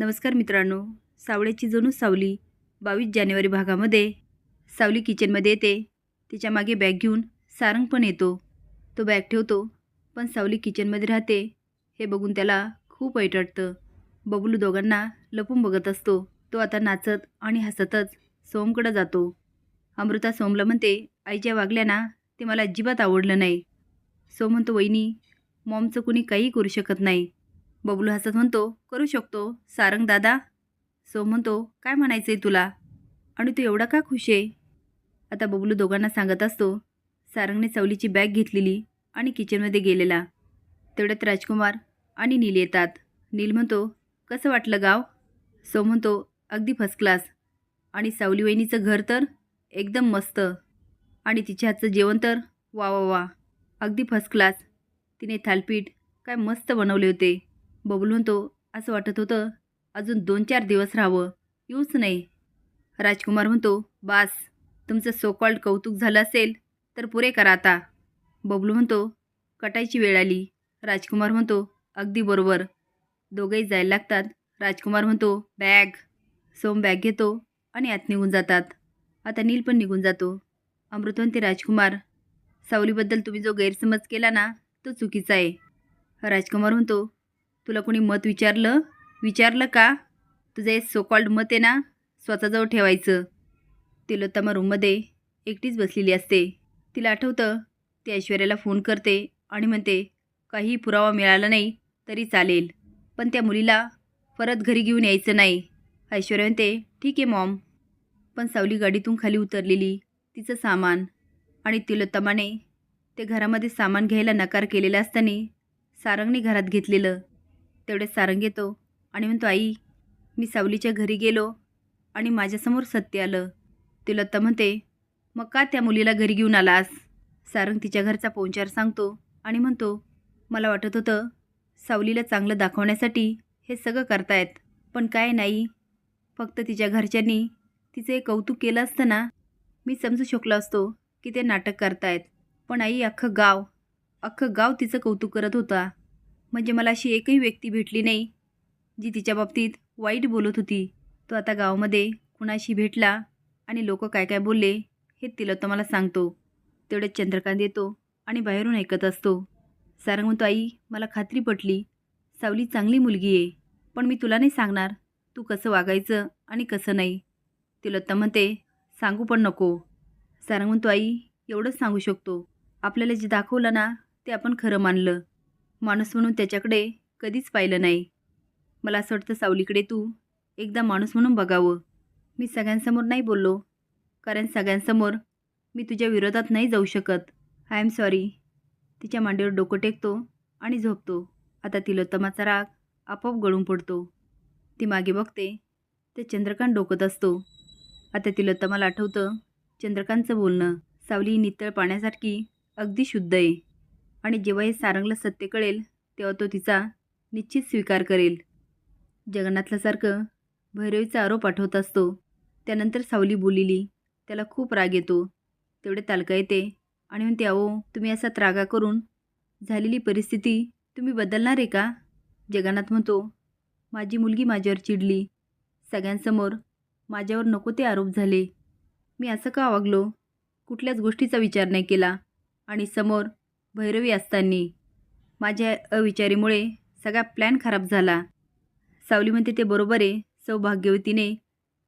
नमस्कार मित्रांनो. सावळ्याची जणू सावली बावीस जानेवारी भागामध्ये सावली किचनमध्ये येते. तिच्यामागे बॅग घेऊन सारंग पण येतो. तो बॅग ठेवतो पण सावली किचनमध्ये राहते. हे बघून त्याला खूप वाईट वाटतं. बबलू दोघांना लपून बघत असतो. तो आता नाचत आणि हसतच सोमकडं जातो. अमृता सोमला म्हणते आईच्या वागल्याना ते मला अजिबात आवडलं नाही. सोम म्हणतो वहिनी मॉमचं कुणी काही करू शकत नाही. बबलू हसत म्हणतो करू शकतो. सारंग दादा. सो म्हणतो काय म्हणायचं आहे तुला? आणि तू एवढा का खुश आहे? आता बबलू दोघांना सांगत असतो सारंगने चवलीची बॅग घेतलेली आणि किचनमध्ये गेलेला. तेवढ्यात राजकुमार आणि नील येतात. नील म्हणतो कसं वाटलं गाव? सो म्हणतो अगदी फर्स्ट क्लास आणि सावली वहिनीचं घर तर एकदम मस्त. आणि तिच्या हातचं जेवण तर वा वा वा अगदी फर्स्ट क्लास तिने थालपीठ काय मस्त बनवले होते. बबलू म्हणतो असं वाटत होतं अजून दोन चार दिवस राहावं येऊच नाही. राजकुमार म्हणतो बास तुमचं सोकॉल्ड कौतुक झालं असेल तर पुरे करा आता. बबलू म्हणतो कटायची वेळ आली. राजकुमार म्हणतो अगदी बरोबर. दोघंही जायला लागतात. राजकुमार म्हणतो बॅग. सोम बॅग घेतो आणि आत निघून जातात. आता नील पण निघून जातो. अमृतवंती राजकुमार सावलीबद्दल तुम्ही जो गैरसमज केला ना तो चुकीचा आहे. राजकुमार म्हणतो तुला कोणी मत विचारलं? विचारलं का? तुझं हे सोकॉल्ड मत आहे ना स्वतःजवळ ठेवायचं. तिलोत्तमा रूममध्ये एकटीच बसलेली असते. तिला आठवतं ती ऐश्वर्याला फोन करते आणि म्हणते काही पुरावा मिळाला नाही तरी चालेल. पण त्या मुलीला परत घरी घेऊन यायचं नाही. ऐश्वर्या म्हणते ठीक आहे मॉम पण सावली गाडीतून खाली उतरलेली तिचं सामान आणि तिलोत्तमाने ते घरामध्ये सामान घ्यायला नकार केलेला असताना सारंगने घरात घेतलेलं तेवढे सारंग येतो आणि म्हणतो आई मी सावलीच्या घरी गेलो आणि माझ्यासमोर सत्य आलं. तिलोत्ता म्हणते मग का त्या मुलीला घरी घेऊन आलास? सारंग तिच्या घरचा पोंचार सांगतो आणि म्हणतो मला वाटत होतं सावलीला चांगलं दाखवण्यासाठी हे सगळं करतायत पण काय नाही. फक्त तिच्या घरच्यांनी तिचं एक कौतुक केलं असतं ना मी समजू शकलो असतो की ते नाटक करतायत. पण आई अख्खं गाव अख्खं गाव तिचं कौतुक करत होता. म्हणजे मला अशी एकही व्यक्ती भेटली नाही जी तिच्या बाबतीत वाईट बोलत होती. तो आता गावामध्ये कुणाशी भेटला आणि लोक काय काय बोलले हे तिला तर मला सांगतो. तेवढ्यात चंद्रकांत येतो आणि बाहेरून ऐकत असतो. सारंग म्हणतो आई मला खात्री पटली सावली चांगली मुलगी आहे पण मी तुला नाही सांगणार तू कसं वागायचं आणि कसं नाही. तिलोत्तम म्हणते सांगू पण नको. सारंग म्हणतो आई एवढंच सांगू शकतो. आपल्याला जे दाखवलं ना ते आपण खरं मानलं. माणूस म्हणून त्याच्याकडे कधीच पाहिलं नाही. मला असं वाटतं सावलीकडे तू एकदा माणूस म्हणून बघावं. मी सगळ्यांसमोर नाही बोललो. कारण सगळ्यांसमोर मी तुझ्या विरोधात नाही जाऊ शकत. आय एम सॉरी तिच्या मांडीवर डोकं टेकतो आणि झोपतो. आता तिलोत्तमाचा राग आपोआप गळून पडतो. ती मागे बघते. ते चंद्रकांत डोकत असतो. आता तिलोत्तमाला आठवतं चंद्रकांतचं बोलणं. सावली नितळ पाण्यासारखी अगदी शुद्ध आहे. आणि जेव्हा हे सारंगला सत्य कळेल तेव्हा तो तिचा निश्चित स्वीकार करेल. जगन्नाथलासारखं भैरवीचा आरोप आठवत असतो. त्यानंतर सावली बोलिली त्याला खूप राग येतो. तेवढे तालका येते. आणि म्हणते अहो तुम्ही असा त्रागा करून झालेली परिस्थिती तुम्ही बदलणार आहे का? जगन्नाथ म्हणतो माझी मुलगी माझ्यावर चिडली. सगळ्यांसमोर माझ्यावर नको ते आरोप झाले. मी असं का वागलो? कुठल्याच गोष्टीचा विचार नाही केला. आणि समोर भैरवी असताना माझ्या अविचारीमुळे सगळा प्लॅन खराब झाला. सावली म्हणते ते बरोबर आहे. सौभाग्यवतीने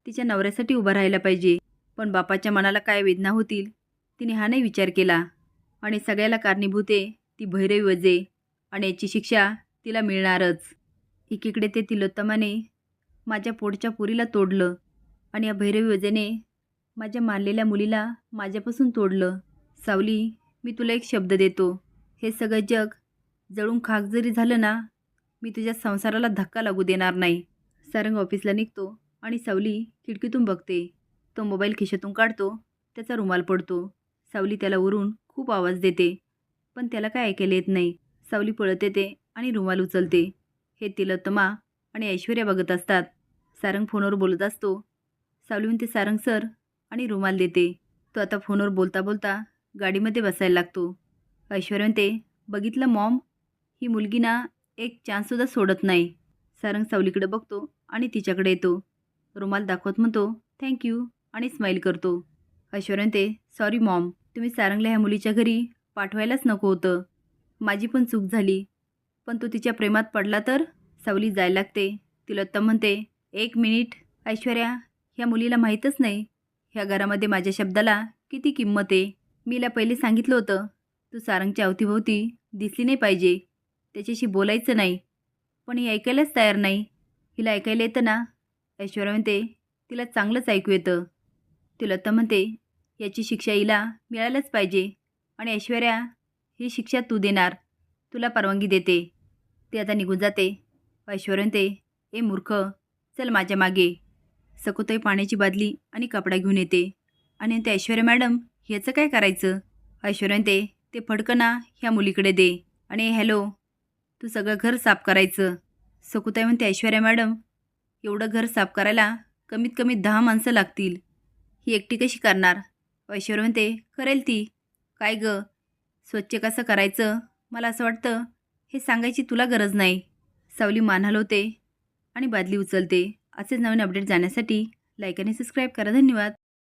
तिच्या नवऱ्यासाठी उभा राहायला पाहिजे. पण बापाच्या मनाला काय वेदना होतील तिने हा नाही विचार केला. आणि सगळ्याला कारणीभूत आहे ती भैरवी वजे आणि याची शिक्षा तिला मिळणारच. एकीकडे ते तिलोत्तमाने माझ्या पोटच्या पुरीला तोडलं आणि या भैरवी वजेने माझ्या मारलेल्या मुलीला माझ्यापासून तोडलं. सावली मी तुला एक शब्द देतो. हे सगळं जग जळून खाक जरी झालं ना मी तुझ्या संसाराला धक्का लागू देणार नाही. सारंग ऑफिसला निघतो आणि सावली खिडकीतून बघते. तो मोबाईल खिशातून काढतो त्याचा रुमाल पडतो. सावली त्याला उरून खूप आवाज देते पण त्याला काय ऐकायला येत नाही. सावली पळत येते आणि रुमाल उचलते. हे तिलोत्तमा आणि ऐश्वर्या बघत असतात. सारंग फोनवर बोलत असतो. सावली म्हणते सारंग सर आणि रुमाल देते. तो आता फोनवर बोलता बोलता गाडीमध्ये बसायला लागतो. ऐश्वर्या म्हणते बघितलं मॉम? ही मुलगी ना एक चान्ससुद्धा सोडत नाही. सारंग सावलीकडे बघतो आणि तिच्याकडे येतो. रुमाल दाखवत म्हणतो थँक्यू आणि स्माईल करतो. ऐश्वर्या सॉरी मॉम तुम्ही सारंगला ह्या मुलीच्या घरी पाठवायलाच नको होतं. माझी पण चूक झाली. पण तू तिच्या प्रेमात पडला तर? सावली जायला लागते. तिलोत्तम म्हणते एक मिनिट. ऐश्वर्या ह्या मुलीला माहीतच नाही. ह्या घरामध्ये माझ्या शब्दाला किती किंमत आहे? मीला पहिले सांगितलं होतं तू सारंगच्या अवतीभोवती दिसली नाही पाहिजे. त्याच्याशी बोलायचं नाही. पण ही ऐकायलाच तयार नाही. हिला ऐकायला येतं ना. ऐश्वर्या म्हणते तिला चांगलंच ऐकू येतं. तिलोत्तम म्हणते याची शिक्षा हिला मिळायलाच पाहिजे. आणि ऐश्वर्या ही शिक्षा तू देणार. तुला परवानगी देते. ते आता निघून जाते. ऐश्वर्या म्हणते ए मूर्ख चल माझ्या मागे. सकुताई पाण्याची बादली आणि कपडा घेऊन येते. आणि ते ऐश्वर्या मॅडम ह्याचं काय करायचं? ऐश्वर्या म्हणते ते फडकना ह्या मुलीकडे दे. आणि हॅलो तू सगळं घर साफ करायचं. सकुताई म्हणते ऐश्वर्या मॅडम एवढं घर साफ करायला कमीत कमी दहा माणसं लागतील. ही एकटी कशी करणार? ऐश्वर्या म्हणते करेल ती. काय गं? स्वच्छ कसं करायचं? मला असं वाटतं हे सांगायची तुला गरज नाही. सावली मान हलवते आणि बादली उचलते. असेच नवीन अपडेट जाण्यासाठी लाईक आणि सबस्क्राईब करा. धन्यवाद.